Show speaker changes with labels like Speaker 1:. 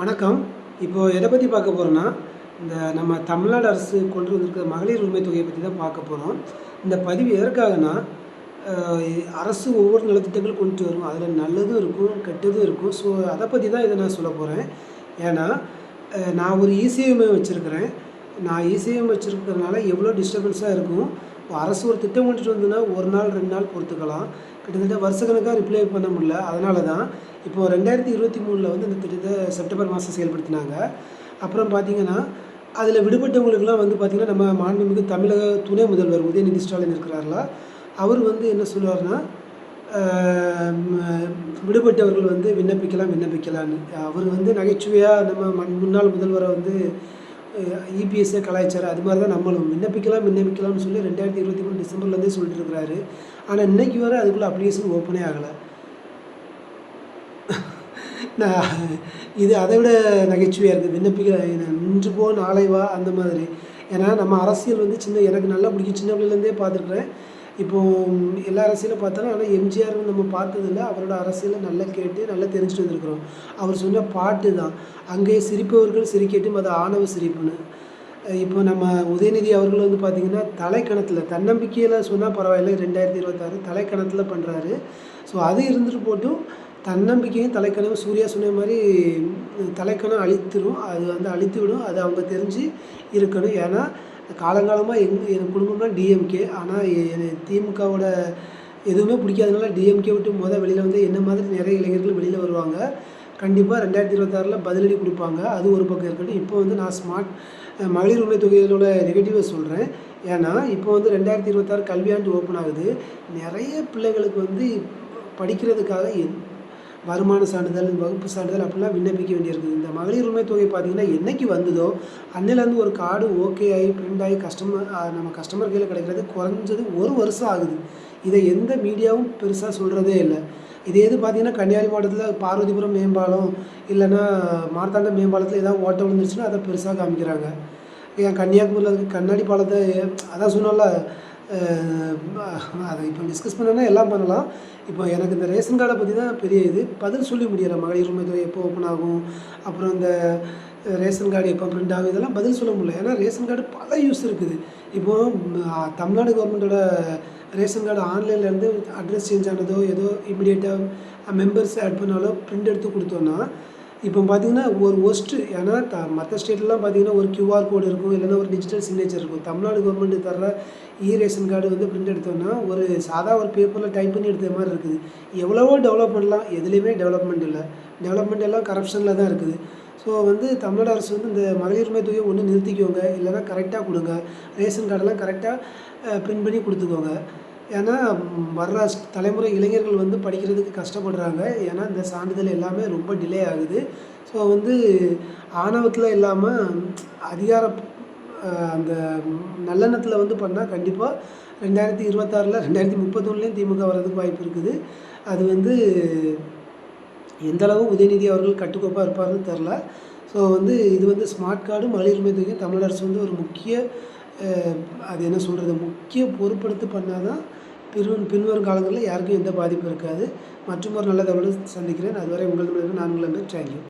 Speaker 1: வணக்கம். இப்போது எதை பற்றி பார்க்க போகிறோன்னா இந்த நம்ம தமிழ்நாடு அரசு கொண்டு வந்திருக்கிற மகளிர் உரிமை தொகையை பற்றி தான் பார்க்க போகிறோம் இந்த பதிவு எதற்காகனா அரசு ஒவ்வொரு நலத்திட்டங்களும் கொண்டு வரும். அதில் நல்லதும் இருக்கும் கெட்டதும் இருக்கும். ஸோ அதை பற்றி தான் இதை நான் சொல்ல போகிறேன் ஏன்னா நான் ஒரு இசிஎம்ஐ வச்சுருக்கிறேன். நான் இசிஎம் வச்சுருக்கிறதுனால எவ்வளோ டிஸ்டர்பன்ஸாக இருக்கும். அரசு ஒரு திட்டம் கொண்டுட்டு வந்ததுன்னா ஒரு நாள் ரெண்டு நாள் பொறுத்துக்கலாம். கிட்டத்தட்ட வருஷக்கணக்காக ரிப்ளை பண்ண முடியல. அதனால தான் இப்போது ரெண்டாயிரத்தி இருபத்தி மூணில் வந்து இந்த திட்டத்தை செப்டம்பர் மாதம் செயல்படுத்தினாங்க. அப்புறம் பார்த்திங்கன்னா அதில் விடுபட்டவங்களுக்குலாம் வந்து பார்த்திங்கன்னா நம்ம மாண்புமிகு தமிழக துணை முதல்வர் உதயநிதி ஸ்டாலின் இருக்கிறார்களா அவர் வந்து என்ன சொல்லுவார்னா விடுபட்டவர்கள் வந்து விண்ணப்பிக்கலாம் விண்ணப்பிக்கலான்னு அவர் வந்து நகைச்சுவையாக நம்ம முன்னாள் முதல்வரை வந்து இபிஎஸ்ஸை கலாய்ச்சார் அது மாதிரி தான் நம்மளும். விண்ணப்பிக்கலாம் விண்ணப்பிக்கலாம்னு சொல்லி ரெண்டாயிரத்தி இருபத்தி மூணு டிசம்பர்லேருந்தே சொல்லிட்டு இருக்கிறாரு ஆனால் இன்னைக்கு வரை அதுக்குள்ளே அப்ளிகேஷன் ஓப்பனே ஆகலை. நான் இது அதை விட நகைச்சுவையாக இருக்குது விண்ணப்பிக்க நின்று போ நாளை வா அந்த மாதிரி. ஏன்னா நம்ம அரசியல் வந்து சின்ன எனக்கு நல்லா பிடிக்கும். சின்ன பிள்ளைலேருந்தே பார்த்துருக்குறேன். இப்போது எல்லா அரசியலும் பார்த்தாலும் ஆனால் எம்ஜிஆர் நம்ம பார்த்ததில்ல. அவரோட அரசியலை நல்லா கேட்டு நல்லா தெரிஞ்சுட்டு வந்திருக்கிறோம். அவர் சொன்ன பாட்டு தான். அங்கே சிரிப்பவர்கள் சிரிக்கட்டும் அது ஆணவ சிரிப்புன்னு. இப்போ நம்ம உதயநிதி அவர்கள் வந்து பார்த்திங்கன்னா தலைக்கணத்தில் தன்னம்பிக்கையில் சொன்னால் பரவாயில்ல ரெண்டாயிரத்தி இருபத்தாறு தலைக்கணத்தில் பண்ணுறாரு ஸோ அது இருந்துட்டு போட்டும் தன்னம்பிக்கையும் தலைக்கணம் சூர்யா சொன்ன மாதிரி தலைக்கணம் அழித்துடும் அது வந்து அழித்து விடும் அது அவங்க தெரிஞ்சு இருக்கணும். ஏன்னா காலங்காலமாக எங் என் குடும்பம்னா டிஎம்கே ஆனால் திமுகவோட எதுவுமே பிடிக்காதனால டிஎம்கே விட்டு மொதல் வெளியில் வந்து என்ன மாதிரி நிறைய இளைஞர்கள் வெளியில் வருவாங்க கண்டிப்பாக ரெண்டாயிரத்தி இருபத்தாறில் பதிலடி கொடுப்பாங்க. அது ஒரு பக்கம் இருக்கட்டும். இப்போ வந்து நான் ஸ்மார்ட் மகளிர் உரிமை தொகைகளோட நெகட்டிவை சொல்கிறேன் ஏன்னா இப்போ வந்து ரெண்டாயிரத்தி இருபத்தாறு கல்வியாண்டு ஓப்பன் ஆகுது. நிறைய பிள்ளைங்களுக்கு வந்து படிக்கிறதுக்காக என் வருமான சான்றிதழ் வகுப்பு சான்றிதழ் அப்படிலாம் விண்ணப்பிக்க வேண்டியிருக்குது. இந்த மகளிர் உரிமை தொகை பார்த்தீங்கன்னா என்னைக்கு வந்ததோ அன்னிலேருந்து ஒரு கார்டு ஓகே ஆகி பிரிண்ட் ஆகி கஸ்டமர் நம்ம கஸ்டமர் கையில் கிடைக்கிறது குறைஞ்சது ஒரு வருஷம் ஆகுது. இதை எந்த மீடியாவும் பெருசாக சொல்கிறதே இல்லை. இதே இது பார்த்தீங்கன்னா கன்னியாகுமரி மாவட்டத்தில் பார்வதிபுரம் மேம்பாலம் இல்லைன்னா மார்த்தாண்ட மேம்பாலத்தில் ஏதாவது ஓட்டம் விழுந்துருச்சுன்னா அதை பெருசாக காமிக்கிறாங்க. ஏன் கன்னியாகுமரியில் இருக்க கண்ணாடி பாலத்தை அதான் சொன்னால அதை இப்போ டிஸ்கஸ் பண்ணனா எல்லாம் பண்ணலாம். இப்போ எனக்கு இந்த ரேஷன் கார்டை பற்றி தான் பெரிய இது. பதில் சொல்லி முடியலை மகளிர் உரிமை தொகை எப்போ ஓப்பன் ஆகும்? அப்புறம் இந்த ரேஷன் கார்டு எப்போ பிரிண்ட் ஆகும்? இதெல்லாம் பதில் சொல்ல முடியல. ஏன்னா ரேஷன் கார்டு பல யூஸ் இருக்குது. இப்போது தமிழ்நாடு கவர்மெண்ட்டோட ரேஷன் கார்டு ஆன்லைன்லேருந்து அட்ரஸ் சேஞ்ச் ஆனதோ ஏதோ இமிடியேட்டாக மெம்பர்ஸ் ஆட் பண்ணாலோ பிரிண்ட் எடுத்து கொடுத்தோன்னா இப்போ பார்த்தீங்கன்னா ஒரு ஒஸ்ட்டு ஏன்னா த மற்ற ஸ்டேட்லாம் பார்த்தீங்கன்னா ஒரு கியூஆர் கோடு இருக்கும் இல்லைன்னா ஒரு டிஜிட்டல் சிக்னேச்சர் இருக்கும். தமிழ்நாடு கவர்மெண்ட் தர்ற இ ரேஷன் கார்டு வந்து பிரிண்ட் எடுத்தோன்னா ஒரு சாதா ஒரு பேப்பரில் டைப் பண்ணி எடுத்த மாதிரி இருக்குது. எவ்வளவோ டெவலப் பண்ணலாம் எதுலேயுமே டெவலப்மெண்ட் இல்லை. டெவலப்மெண்ட் எல்லாம் கரப்ஷனில் தான் இருக்குது. ஸோ வந்து தமிழ்நாடு அரசு வந்து இந்த மகளிர் உரிமை தொகையை ஒன்று நிறுத்திக்கோங்க இல்லைன்னா கரெக்டாக கொடுங்க. ரேஷன் கார்டெல்லாம் கரெக்டாக பிரிண்ட் பண்ணி கொடுத்துக்கோங்க. ஏன்னா வர்ற தலைமுறை இளைஞர்கள் வந்து படிக்கிறதுக்கு கஷ்டப்படுறாங்க. ஏன்னா இந்த சான்றிதழ் எல்லாமே ரொம்ப டிலே ஆகுது. ஸோ வந்து ஆணவத்தில் இல்லாமல் அதிகார அந்த நல்லெண்ணத்தில் வந்து பண்ணால் கண்டிப்பாக ரெண்டாயிரத்தி இருபத்தாறில் ரெண்டாயிரத்தி முப்பத்தொன்னுலேயும் திமுக வர்றதுக்கு வாய்ப்பு இருக்குது. அது வந்து எந்தளவு உதயநிதி அவர்கள் கட்டுக்கோப்பாக இருப்பார்னு தெரில. ஸோ வந்து இது வந்து ஸ்மார்ட் கார்டு மகளிர் உரிமை தொகை தமிழ் அரசு வந்து ஒரு முக்கிய அது என்ன சொல்கிறது முக்கிய பொறுப்படுத்தி பண்ணால் தான் பின் பின்வரும் காலங்களில் யாருக்கும் எந்த பாதிப்பும் இருக்காது. மற்றும் ஒரு நல்ல தகவலை சந்திக்கிறேன். அதுவரை உங்கள் நான் உங்களை தேங்க்யூ